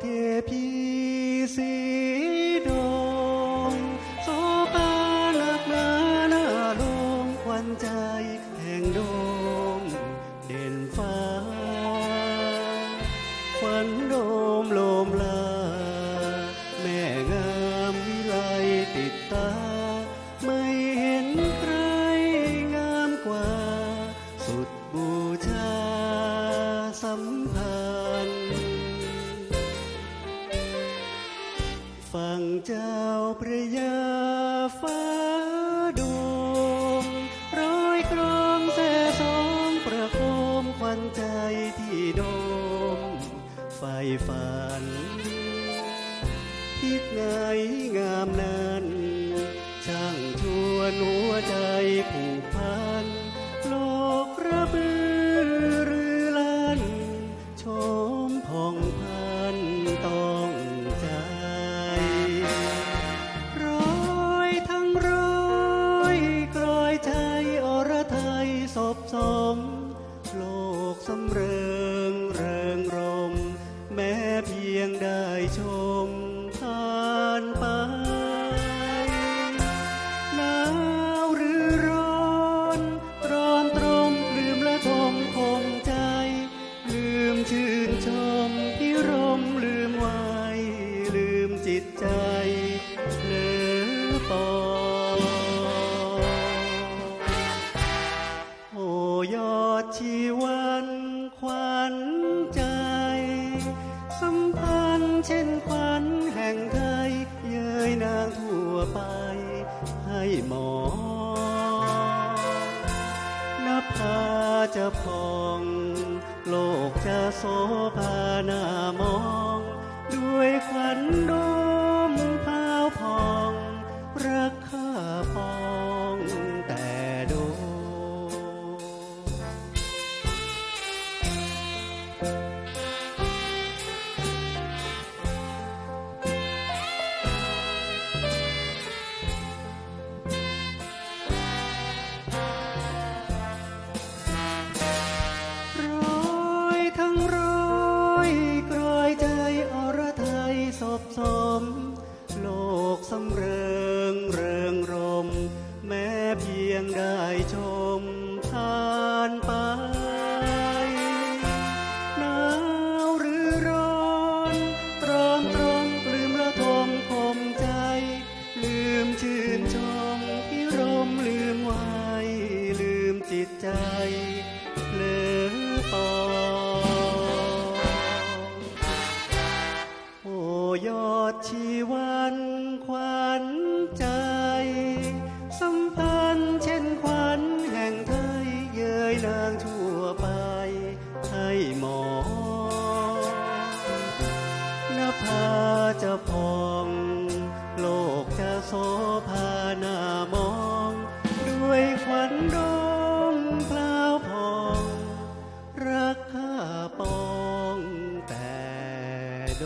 เทพีสีดงโสปาลันาหน้ลงควันใจแห่งดงเด่นฟ้าควันโดมลมลา ฝั่งเจ้าพระยาฟ้าดวงร้อยกรองแส่สองประโคมควันใจที่โดมไฟฝันทิศไงงามนั้น ช่างชวนหัวใจผูก สบสม โลกสำเริงเริงรม แม้เพียงได้ชมผ่านไป ชีวันขวัญใจ สัมพันธ์เช่นขวัญแห่งไทย เย้ยนางทั่วไป ให้หมอนภาจะพอง โลกจะโสภานามอง ด้วยขวัญดวง ร้ ชีวันขวัญใจสำตันเช่นขวัญแห่งไทยเย้ยนางทั่วไปให้หมอนภาจะพอง โลกจะโสภาหน้ามอง ด้วยขวัญดองพลาวพอง รักข้าปองแต่โด